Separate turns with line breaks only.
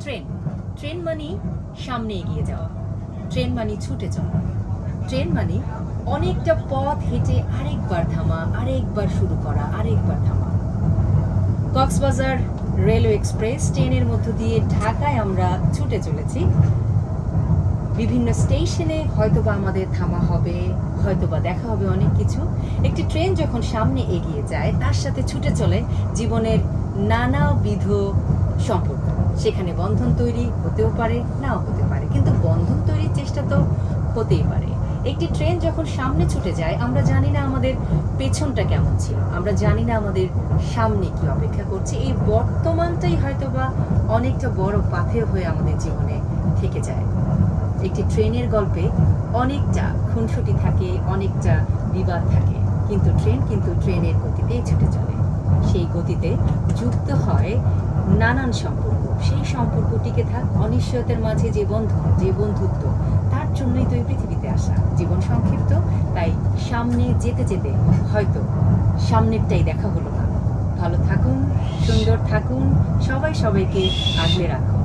Train train মানে সামনে এগিয়ে যাওয়া। ট্রেন মানে ছুটে চলা। ট্রেন মানে অনেকটা পথ হেঁটে আরেকবার থামা, আরেকবার শুরু করা, আরেকবার থামা। কক্সবাজার রেলওয়ে এক্সপ্রেস ট্রেনের মধ্য দিয়ে ঢাকায় আমরা ছুটে চলেছি। বিভিন্ন স্টেশনে হয়তোবা আমাদের থামা হবে, হয়তোবা দেখা হবে অনেক কিছু। একটি ট্রেন যখন সামনে এগিয়ে যায়, তার সাথে ছুটে চলে জীবনের নানাবিধ সম্পর্ক। সেখানে বন্ধন তৈরি হতেও পারে, নাও হতে পারে। কিন্তু বন্ধন তৈরির চেষ্টা তো হতেই পারে। একটি ট্রেন যখন সামনে ছুটে যায়, আমরা জানি না আমাদের পেছনটা কেমন ছিল। আমরা জানি না আমাদের সামনে কি অপেক্ষা করছে। এই বর্তমানটাই হয়তোবা অনেকটা বড় পাথেয় হয়ে আমাদের জীবনে থেকে যায়। একটি ট্রেনের গল্পে অনেকটা খুনসুটি থাকে, অনেকটা বিবাদ থাকে। কিন্তু ট্রেন কিন্তু ট্রেনের গতিতেই ছুটে চলে। সেই গতিতে যুক্ত হয় নানান সম্পর্ক। সেই সম্পর্ক টিকে থাক, অনিশ্চয়তার মাঝে যে বন্ধন যে বন্ধুত্ব, তার জন্যই তো এই পৃথিবীতে আসা। জীবন সংক্ষিপ্ত, তাই সামনে যেতে যেতে হয়তো সামনেরটাই দেখা হলো না। ভালো থাকুন, সুন্দর থাকুন, সবাই সবাইকে আগলে রাখুন।